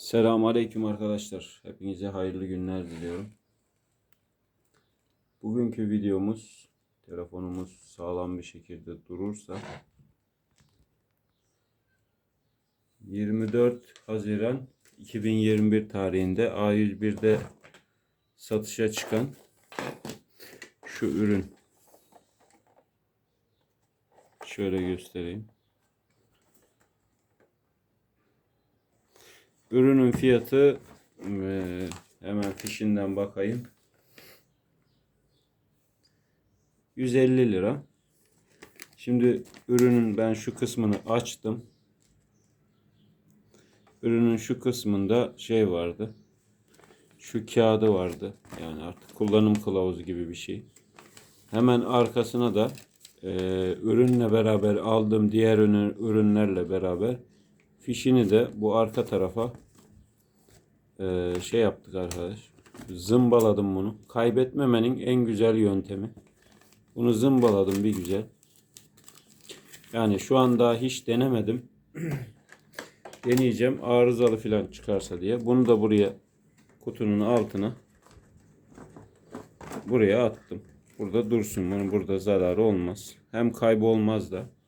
Selamun Aleyküm arkadaşlar. Hepinize hayırlı günler diliyorum. Bugünkü videomuz telefonumuz sağlam bir şekilde durursa 24 Haziran 2021 tarihinde A101'de satışa çıkan şu ürün şöyle göstereyim. Ürünün fiyatı eee, hemen fişinden bakayım. 150 lira. Şimdi ürünün ben şu kısmını açtım. Ürünün şu kısmında şey vardı. Şu kağıdı vardı. Yani artık kullanım kılavuzu gibi bir şey. Hemen arkasına da eee, ürünle beraber aldığım diğer ürün- ürünlerle beraber fişini de bu arka tarafa eee, şey yaptık arkadaş. Zımbaladım bunu. Kaybetmemenin en güzel yöntemi. Bunu zımbaladım bir güzel. Yani şu an daha hiç denemedim. Deneyeceğim. Arızalı falan çıkarsa diye. Bunu da buraya kutunun altına buraya attım. Burada dursun. Bunun burada zararı olmaz. Hem kaybolmaz da.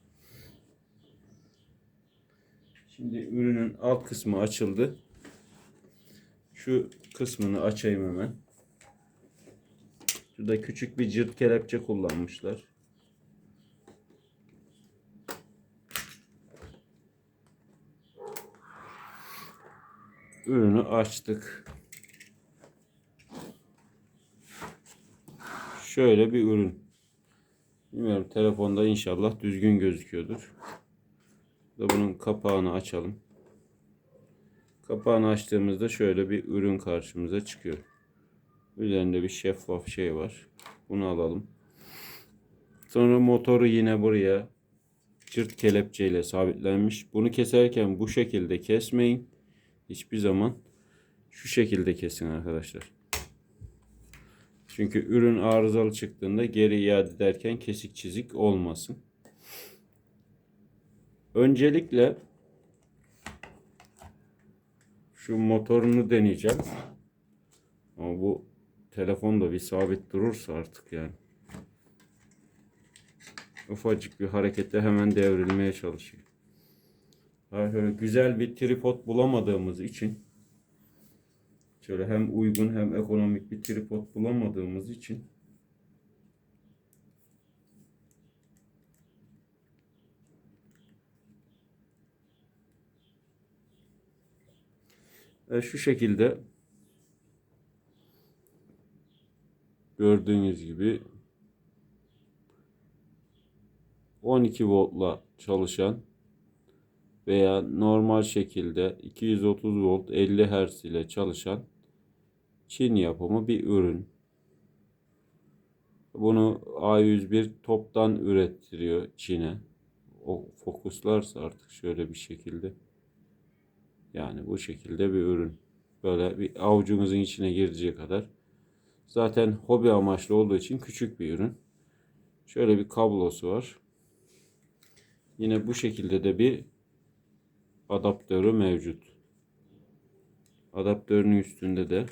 Şimdi ürünün alt kısmı açıldı. Şu kısmını açayım hemen. Şurada küçük bir cırt kelepçe kullanmışlar. Ürünü açtık. Şöyle bir ürün. Bilmiyorum telefonda inşallah düzgün gözüküyordur. Da bunun kapağını açalım. Kapağını açtığımızda şöyle bir ürün karşımıza çıkıyor. Üzerinde bir şeffaf şey var. Bunu alalım. Sonra motoru yine buraya cırt kelepçeyle sabitlenmiş. Bunu keserken bu şekilde kesmeyin. Hiçbir zaman şu şekilde kesin arkadaşlar. Çünkü ürün arızalı çıktığında geri iade ederken kesik çizik olmasın. Öncelikle şu motorunu deneyeceğim. Ama bu telefon da bir sabit durursa artık yani. Ufacık bir harekette hemen devrilmeye çalışıyor. Ha, Şöyle güzel bir tripod bulamadığımız için şöyle hem uygun hem ekonomik bir tripod bulamadığımız için E, şu şekilde gördüğünüz gibi 12 voltla çalışan veya normal şekilde 230 volt 50 Hz ile çalışan Çin yapımı bir ürün. Bunu A101 toptan ürettiriyor Çin'e. O fokuslarsa artık şöyle bir şekilde. Yani bu şekilde bir ürün. Böyle bir avucunuzun içine girecek kadar. Zaten hobi amaçlı olduğu için küçük bir ürün. Şöyle bir kablosu var. Yine bu şekilde de bir adaptörü mevcut. Adaptörün üstünde de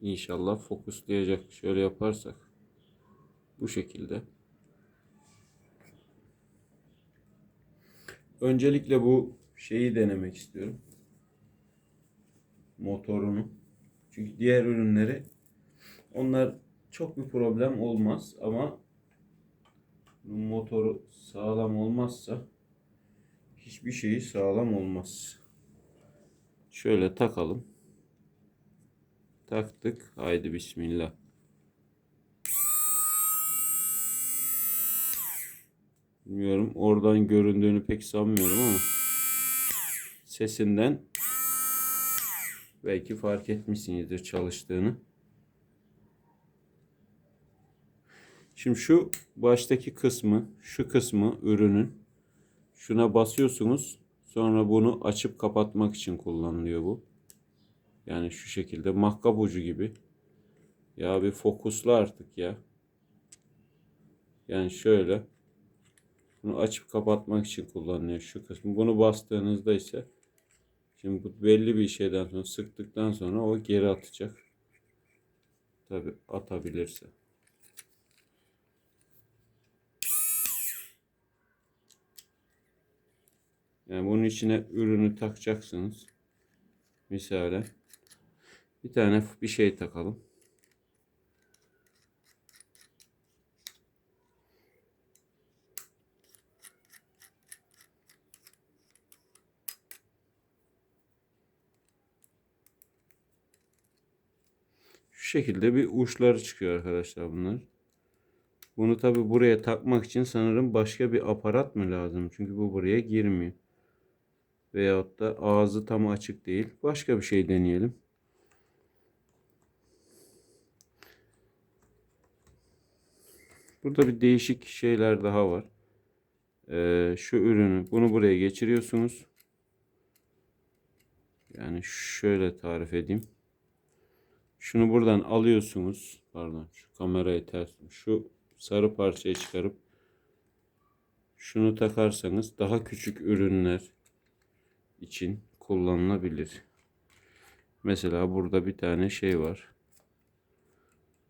inşallah fokuslayacak. Şöyle yaparsak bu şekilde. Öncelikle bu şeyi denemek istiyorum. Motorunu. Çünkü diğer ürünleri onlar çok bir problem olmaz ama motoru sağlam olmazsa hiçbir şeyi sağlam olmaz. Şöyle takalım. Taktık. Haydi bismillah. Bilmiyorum oradan göründüğünü pek sanmıyorum ama sesinden belki fark etmişsinizdir çalıştığını. Şimdi şu baştaki kısmı, şu kısmı ürünün şuna basıyorsunuz. Sonra bunu açıp kapatmak için kullanılıyor bu. Yani şu şekilde makkap ucu gibi. Ya bir fokusla artık ya. Yani şöyle Bunu açıp kapatmak için kullanılıyor şu kısmı. Bunu bastığınızda ise şimdi bu belli bir şeyden sonra sıktıktan sonra o geri atacak. Tabi atabilirse. Yani bunun içine ürünü takacaksınız. Misale bir tane bir şey takalım. Şekilde bir uçları çıkıyor arkadaşlar bunlar. Bunu tabi buraya takmak için sanırım başka bir aparat mı lazım? Çünkü bu buraya girmiyor. Veyahut da ağzı tam açık değil. Başka bir şey deneyelim. Burada bir değişik şeyler daha var. Ee, şu ürünü bunu buraya geçiriyorsunuz. Yani şöyle tarif edeyim. Şunu buradan alıyorsunuz. Pardon şu kamerayı ters. Şu sarı parçayı çıkarıp şunu takarsanız daha küçük ürünler için kullanılabilir. Mesela burada bir tane şey var.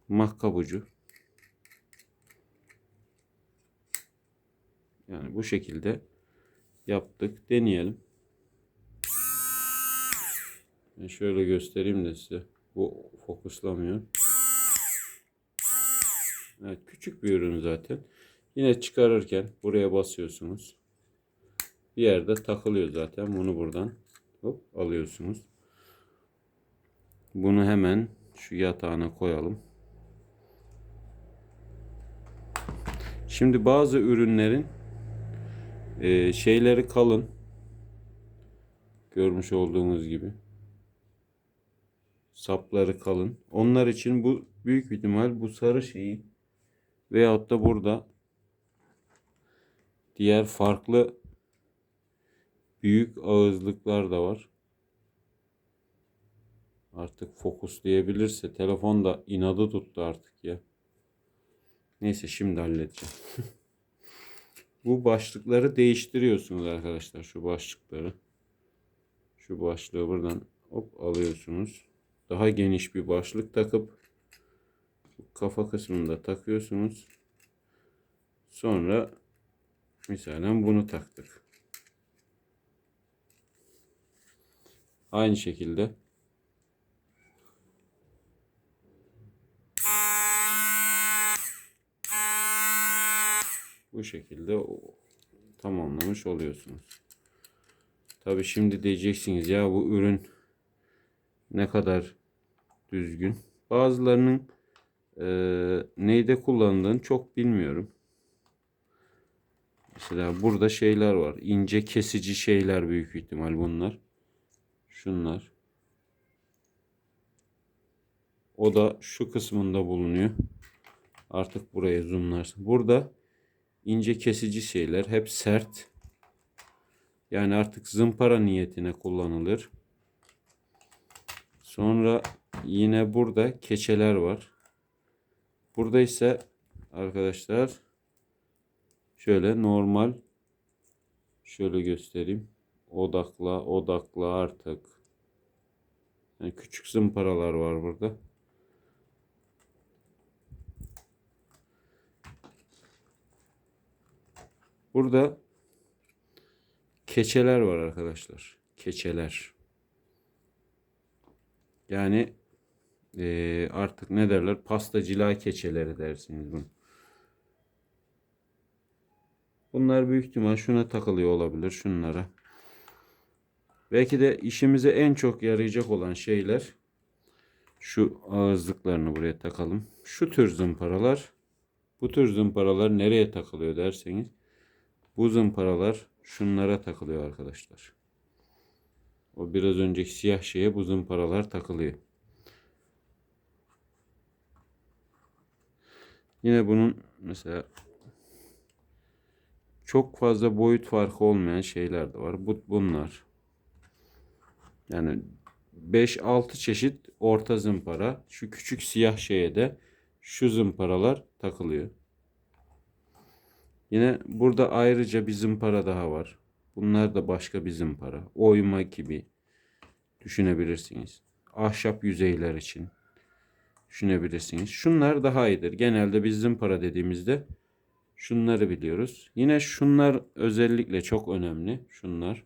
Mahkabucu. Yani bu şekilde yaptık. Deneyelim. Ben şöyle göstereyim de size. Bu fokuslamıyor. Evet küçük bir ürün zaten. Yine çıkarırken buraya basıyorsunuz. Bir yerde takılıyor zaten. Bunu buradan hop alıyorsunuz. Bunu hemen şu yatağına koyalım. Şimdi bazı ürünlerin e, şeyleri kalın. Görmüş olduğunuz gibi. Sapları kalın. Onlar için bu büyük bir ihtimal bu sarı şeyi veyahut da burada diğer farklı büyük ağızlıklar da var. Artık fokuslayabilirse telefon da inadı tuttu artık ya. Neyse şimdi halledeceğim. Bu başlıkları değiştiriyorsunuz arkadaşlar. Şu başlıkları. Şu başlığı buradan hop alıyorsunuz. Daha geniş bir başlık takıp kafa kısmında takıyorsunuz. Sonra misalen bunu taktık. Aynı şekilde bu şekilde tamamlamış oluyorsunuz. Tabi şimdi diyeceksiniz ya bu ürün ne kadar düzgün. Bazılarının e, neyde kullanıldığını çok bilmiyorum. Mesela burada şeyler var. İnce kesici şeyler büyük ihtimal bunlar. Şunlar. O da şu kısmında bulunuyor. Artık buraya zoomlarsın. Burada ince kesici şeyler hep sert. Yani artık zımpara niyetine kullanılır. Sonra yine burada keçeler var. Burada ise arkadaşlar şöyle normal şöyle göstereyim. Odakla, odakla artık. Yani küçük zımparalar var burada. Burada keçeler var arkadaşlar. Keçeler. Yani e, artık ne derler? Pasta cila keçeleri dersiniz bunu. Bunlar büyük ihtimal şuna takılıyor olabilir. Şunlara. Belki de işimize en çok yarayacak olan şeyler şu ağızlıklarını buraya takalım. Şu tür zımparalar bu tür zımparalar nereye takılıyor derseniz bu zımparalar şunlara takılıyor arkadaşlar. O biraz önceki siyah şeye bu zımparalar takılıyor. Yine bunun mesela çok fazla boyut farkı olmayan şeyler de var. Bu bunlar. Yani 5-6 çeşit orta zımpara. Şu küçük siyah şeye de şu zımparalar takılıyor. Yine burada ayrıca bir zımpara daha var. Bunlar da başka bir zımpara. Oyma gibi düşünebilirsiniz. Ahşap yüzeyler için düşünebilirsiniz. Şunlar daha iyidir. Genelde biz zımpara dediğimizde şunları biliyoruz. Yine şunlar özellikle çok önemli. Şunlar.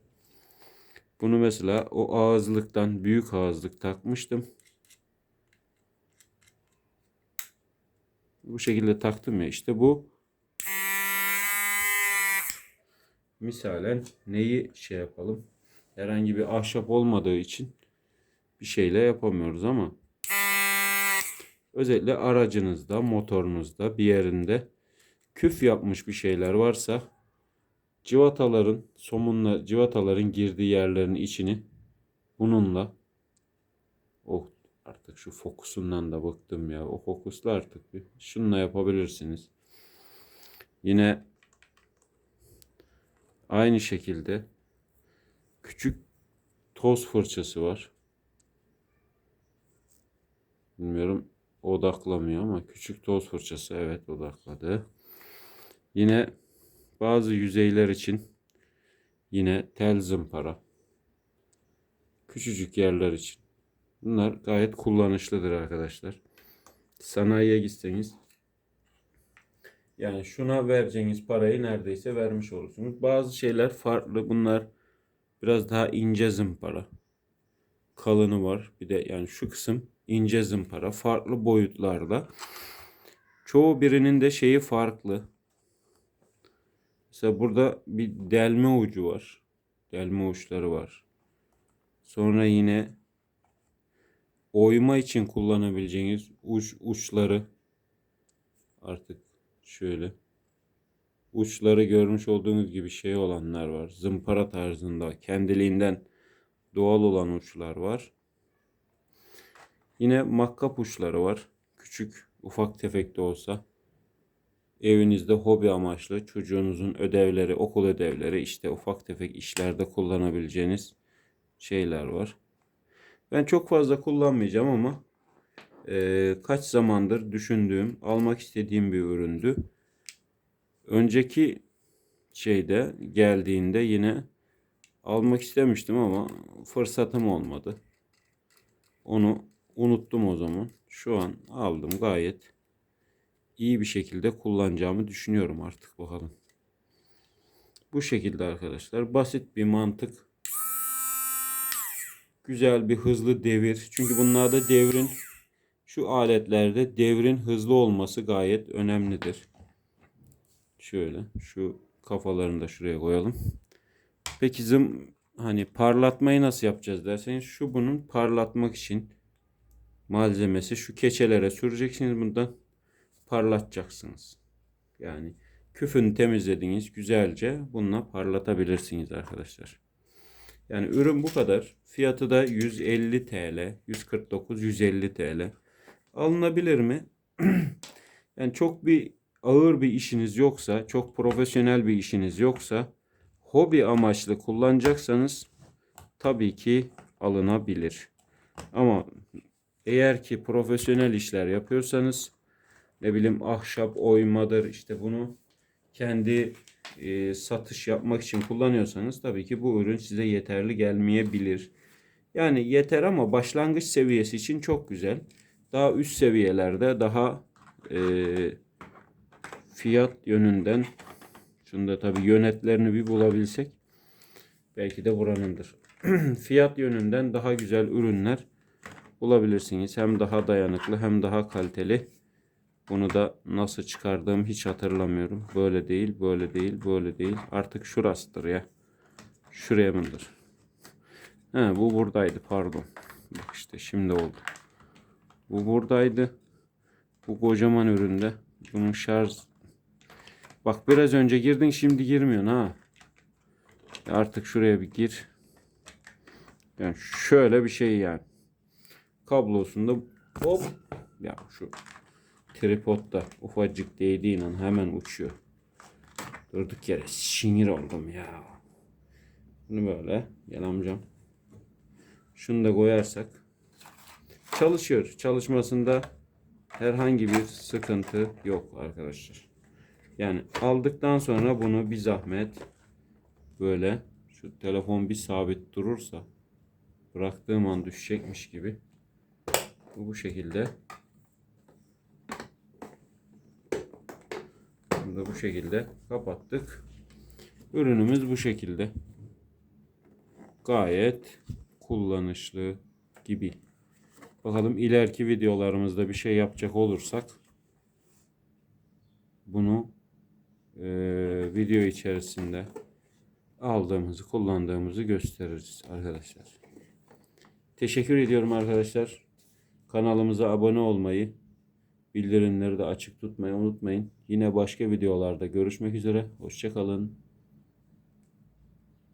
Bunu mesela o ağızlıktan büyük ağızlık takmıştım. Bu şekilde taktım ya işte bu misalen neyi şey yapalım herhangi bir ahşap olmadığı için bir şeyle yapamıyoruz ama özellikle aracınızda motorunuzda bir yerinde küf yapmış bir şeyler varsa civataların somunla civataların girdiği yerlerin içini bununla oh artık şu fokusundan da bıktım ya o fokusla artık bir şununla yapabilirsiniz. Yine aynı şekilde küçük toz fırçası var. Bilmiyorum odaklamıyor ama küçük toz fırçası evet odakladı yine bazı yüzeyler için yine tel zımpara. Küçücük yerler için. Bunlar gayet kullanışlıdır arkadaşlar. Sanayiye gitseniz yani şuna vereceğiniz parayı neredeyse vermiş olursunuz. Bazı şeyler farklı. Bunlar biraz daha ince zımpara. Kalını var. Bir de yani şu kısım ince zımpara. Farklı boyutlarda. Çoğu birinin de şeyi farklı. Mesela burada bir delme ucu var. Delme uçları var. Sonra yine oyma için kullanabileceğiniz uç uçları artık şöyle uçları görmüş olduğunuz gibi şey olanlar var. Zımpara tarzında kendiliğinden doğal olan uçlar var. Yine makkap uçları var. Küçük, ufak tefek de olsa evinizde hobi amaçlı çocuğunuzun ödevleri, okul ödevleri, işte ufak tefek işlerde kullanabileceğiniz şeyler var. Ben çok fazla kullanmayacağım ama e, kaç zamandır düşündüğüm, almak istediğim bir üründü. Önceki şeyde geldiğinde yine almak istemiştim ama fırsatım olmadı. Onu unuttum o zaman. Şu an aldım gayet iyi bir şekilde kullanacağımı düşünüyorum artık bakalım. Bu şekilde arkadaşlar basit bir mantık. Güzel bir hızlı devir. Çünkü bunlarda devrin şu aletlerde devrin hızlı olması gayet önemlidir. Şöyle şu kafalarını da şuraya koyalım. Peki zım hani parlatmayı nasıl yapacağız derseniz şu bunun parlatmak için malzemesi şu keçelere süreceksiniz bundan parlatacaksınız. Yani küfünü temizlediğiniz güzelce bununla parlatabilirsiniz arkadaşlar. Yani ürün bu kadar. Fiyatı da 150 TL, 149, 150 TL. Alınabilir mi? yani çok bir ağır bir işiniz yoksa, çok profesyonel bir işiniz yoksa, hobi amaçlı kullanacaksanız tabii ki alınabilir. Ama eğer ki profesyonel işler yapıyorsanız ne bileyim ahşap oymadır işte bunu kendi e, satış yapmak için kullanıyorsanız tabii ki bu ürün size yeterli gelmeyebilir. Yani yeter ama başlangıç seviyesi için çok güzel. Daha üst seviyelerde daha e, fiyat yönünden şunda tabii yönetlerini bir bulabilsek belki de buranındır. fiyat yönünden daha güzel ürünler bulabilirsiniz. Hem daha dayanıklı hem daha kaliteli. Bunu da nasıl çıkardığım hiç hatırlamıyorum. Böyle değil, böyle değil, böyle değil. Artık şurasıdır ya. Şuraya mıdır? He, bu buradaydı pardon. Bak işte şimdi oldu. Bu buradaydı. Bu kocaman üründe. Bunun şarj... Bak biraz önce girdin şimdi girmiyorsun ha. Artık şuraya bir gir. Yani şöyle bir şey yani. Kablosunda hop ya şu tripodda ufacık değdiğiyle hemen uçuyor. Durduk yere sinir oldum ya. Bunu böyle gel amcam. Şunu da koyarsak çalışıyor. Çalışmasında herhangi bir sıkıntı yok arkadaşlar. Yani aldıktan sonra bunu bir zahmet böyle şu telefon bir sabit durursa bıraktığım an düşecekmiş gibi bu bu şekilde Bunu da bu şekilde kapattık. Ürünümüz bu şekilde. Gayet kullanışlı gibi. Bakalım ileriki videolarımızda bir şey yapacak olursak bunu eee, video içerisinde aldığımızı, kullandığımızı gösteririz arkadaşlar. Teşekkür ediyorum arkadaşlar. Kanalımıza abone olmayı, bildirimleri de açık tutmayı unutmayın. Yine başka videolarda görüşmek üzere. Hoşçakalın.